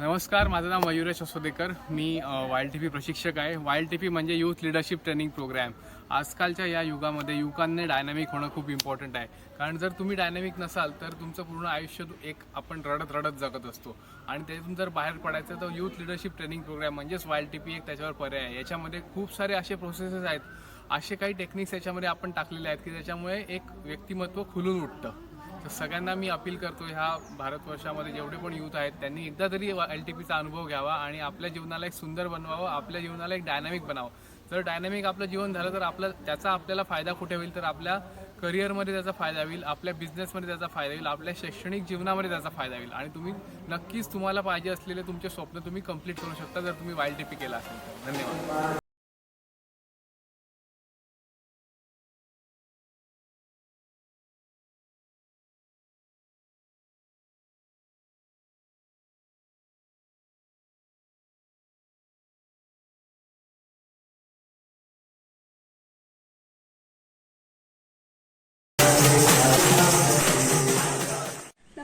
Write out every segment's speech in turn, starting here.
नमस्कार माझं नाव मयुरेश असोदेकर मी वाईल्ड टी पी प्रशिक्षक आहे. वाईल्ड टी पी म्हणजे यूथ लिडरशिप ट्रेनिंग प्रोग्रॅम आजकालच्या या युगामध्ये युवकांनी डायनॅमिक होणं खूप इम्पॉर्टंट आहे. कारण जर तुम्ही डायनॅमिक नसाल तर तुमचं पूर्ण आयुष्य एक आपण रडत रडत जगत असतो. आणि त्यातून जर बाहेर पडायचं तर यूथ लिडरशिप ट्रेनिंग प्रोग्राम म्हणजेच वाईल्ड टी पी एक त्याच्यावर पर्याय आहे. याच्यामध्ये खूप सारे असे प्रोसेसेस आहेत. असे काही टेक्निक्स याच्यामध्ये आपण टाकलेले आहेत की त्याच्यामुळे एक व्यक्तिमत्व खुलून उठतं. तर सगळ्यांना मी अपील करतो ह्या भारतवर्षामध्ये जेवढे पण यूथ आहेत त्यांनी एकदा तरी एल टी पीचा अनुभव घ्यावा आणि आपल्या जीवनाला एक सुंदर बनवावं आपल्या जीवनाला एक डायनॅमिक बनावं. जर डायनॅमिक आपलं जीवन झालं तर आपलं त्याचा आपल्याला फायदा कुठे होईल? तर आपल्या करिअरमध्ये त्याचा फायदा होईल आपल्या बिझनेसमध्ये त्याचा फायदा होईल आपल्या शैक्षणिक जीवनामध्ये त्याचा फायदा होईल. आणि तुम्ही नक्कीच तुम्हाला पाहिजे असलेले तुमचे स्वप्न तुम्ही कंप्लीट करू शकता जर तुम्ही वाईल्ड टी पी केला असेल धन्यवाद.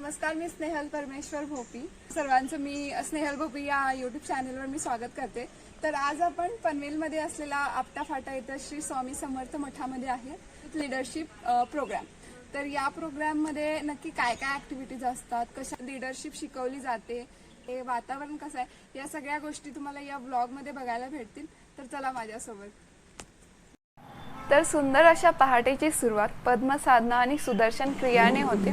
नमस्कार मी स्नेहल परमेश्वर भोपी. सर्वांचं मी स्नेहल भोपी या यूट्यूब चॅनलवर मी स्वागत करते. तर आज आपण पनवेलमध्ये असलेला आपटा फाटा इथं श्री स्वामी समर्थ मठामध्ये आहे. लिडरशिप प्रोग्राम तर या प्रोग्राममध्ये नक्की काय काय ॲक्टिव्हिटीज असतात कशा लिडरशिप शिकवली जाते हे वातावरण कसं आहे या सगळ्या गोष्टी तुम्हाला या ब्लॉगमध्ये बघायला भेटतील. तर चला माझ्यासोबत. तर सुंदर अशा पहाटेची सुरुवात पद्मसाधना आणि सुदर्शन क्रियाने होते.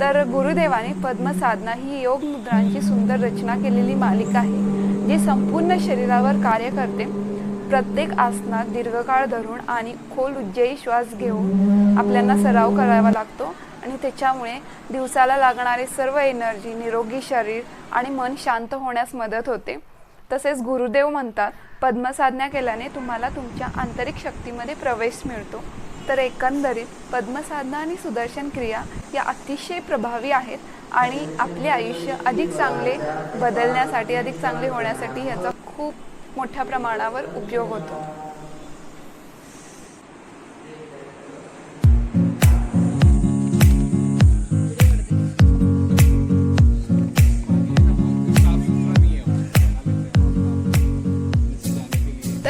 तर गुरुदेवाने पद्मसाधना ही योग मुद्रांची सुंदर रचना केलेली मालिका आहे जी संपूर्ण शरीरावर कार्य करते. प्रत्येक आसनात दीर्घकाळ धरून आणि खोल उज्जयी श्वास घेऊन आपल्याला सराव करावा लागतो आणि त्याच्यामुळे दिवसाला लागणारे सर्व एनर्जी निरोगी शरीर आणि मन शांत होण्यास मदत होते. तसेच गुरुदेव म्हणतात पद्मसाधना केल्याने तुम्हाला तुमच्या आंतरिक शक्तीमध्ये प्रवेश मिळतो. तर एकंदरीत पद्मसाधना आणि सुदर्शन क्रिया या अतिशय प्रभावी आहेत आणि आपले आयुष्य अधिक चांगले बदलण्यासाठी अधिक चांगले होण्यासाठी ह्याचा खूप मोठ्या प्रमाणावर उपयोग होतो.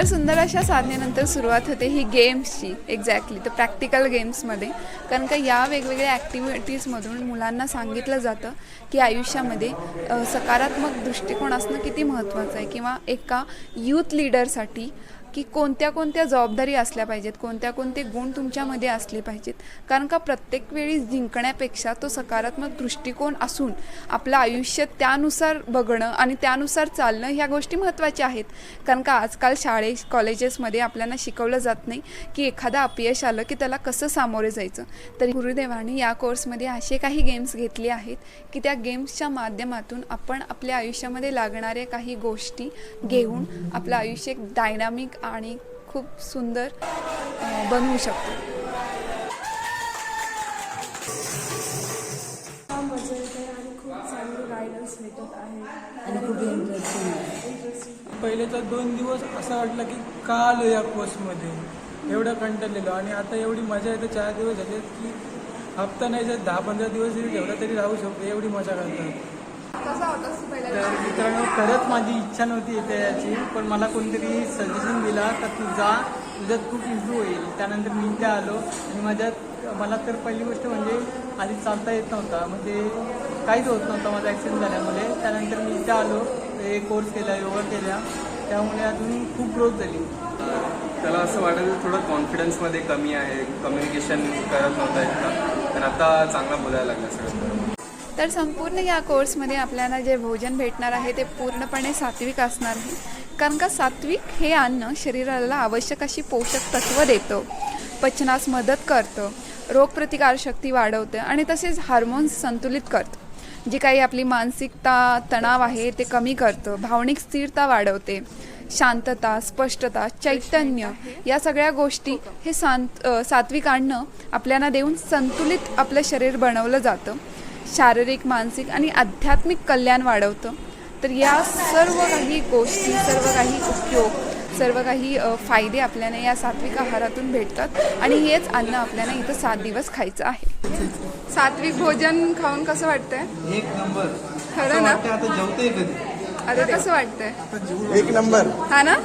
तर सुंदर अशा साधनेनंतर सुरुवात होते ही गेम्सची एक्झॅक्टली तर प्रॅक्टिकल गेम्समध्ये कारण का या वेगवेगळ्या ॲक्टिव्हिटीजमधून मुलांना सांगितलं जातं की आयुष्यामध्ये सकारात्मक दृष्टिकोन असणं किती महत्त्वाचं आहे किंवा एका यूथ लीडरसाठी की कोणत्या कोणत्या जबाबदारी असल्या पाहिजेत कोणत्या कोणते गुण तुमच्यामध्ये असले पाहिजेत. कारण का प्रत्येक वेळी जिंकण्यापेक्षा तो सकारात्मक दृष्टिकोन असून आपलं आयुष्य त्यानुसार बघणं आणि त्यानुसार चालणं ह्या गोष्टी महत्त्वाच्या आहेत. कारण का आजकाल शाळे कॉलेजेसमध्ये आपल्याला शिकवलं जात नाही की एखादा अपयश आलं की त्याला कसं सामोरे जायचं. तर गुरुदेवाने या कोर्समध्ये असे काही गेम्स घेतले आहेत की त्या गेम्सच्या माध्यमातून आपण आपल्या आयुष्यामध्ये लागणाऱ्या काही गोष्टी घेऊन आपलं आयुष्य एक डायनामिक आणि खूप सुंदर बनवू शकतो. मजा येते आणि खूप चांगली गायडन्स भेटत आहे. आणि खूप इंटरेस्टिंग आहे. पहिले तर दोन दिवस असं वाटलं की का आलो या कोर्समध्ये एवढं कंटाळलेलो आणि आता एवढी मजा येते चार दिवस झाले की हप्ता नाही जर दहा पंधरा दिवस जरी ठेवला तरी राहू शकतो एवढी मजा करतात. तर मित्रांनो खरंच माझी इच्छा नव्हती इथे याची पण मला कोणतरी सजेशन दिला का तू जा तुझ्यात खूप इम्प्रूव्ह होईल. त्यानंतर मी इथे आलो आणि माझ्यात मला तर पहिली गोष्ट म्हणजे आधी चालता येत नव्हता. म्हणजे काहीच होत नव्हतं माझा ॲक्सिडेंट झाल्यामुळे. त्यानंतर मी इथे आलो हे कोर्स केला योगा केला. त्यामुळे अजून खूप ग्रोथ झाली. त्याला असं वाटायचं थोडं कॉन्फिडन्समध्ये कमी आहे कम्युनिकेशन करत नव्हता इतका. पण आता चांगला बोलायला लागला सगळं. तर संपूर्ण या कोर्समध्ये आपल्याला जे भोजन भेटणार आहे ते पूर्णपणे सात्विक असणार आहे. कारण का सात्विक हे अन्न शरीराला आवश्यक अशी पोषक तत्व देतं. पचनास मदत करतं. रोगप्रतिकारशक्ती वाढवतं आणि तसेच हार्मोन्स संतुलित करतं. जी काही आपली मानसिकता तणाव आहे ते कमी करतं. भावनिक स्थिरता वाढवते. शांतता स्पष्टता चैतन्य या सगळ्या गोष्टी हे सांत सात्विक अन्न आपल्याला देऊन संतुलित आपलं शरीर बनवलं जातं. शारीरिक मानसिक आणि आध्यात्मिक कल्याण वाढवतं. तर या सर्व काही गोष्टी सर्व काही उपयोग सर्व काही फायदे आपल्याला या सात्विक आहारातून भेटतात आणि हेच अन्न आपल्याला इथं सात दिवस खायचं आहे. सात्विक भोजन खाऊन कसं वाटतंय? एक नंबर. खरं ना? आता जेवतोय कधी. आता कसं वाटतंय? एक नंबर. हा ना?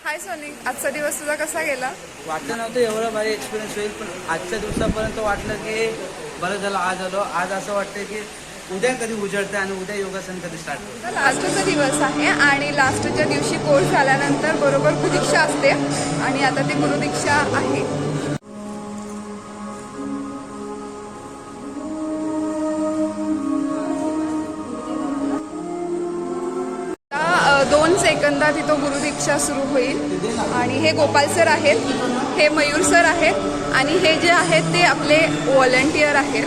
हाय सोनी आजचा दिवस तुझा कसा गेला? वाटलं नव्हतं एवढं भारी एक्सपिरियन्स होईल पण आजच्या दिवसापर्यंत वाटलं की बरं झालं आज आलो. आज असं वाटतं की उद्या कधी उजळतं आणि उद्या योगासन कधी स्टार्ट लास्टचा दिवस आहे आणि लास्टच्या दिवशी कोर्स झाल्यानंतर बरोबर गुरुदीक्षा असते आणि आता ती गुरुदीक्षा आहे. दोन तिथं गुरुदीक्षा सुरू होईल. आणि हे गोपाल सर आहेत हे मयूर सर आहेत आणि हे जे आहेत ते आपले व्हॉलंटियर आहेत.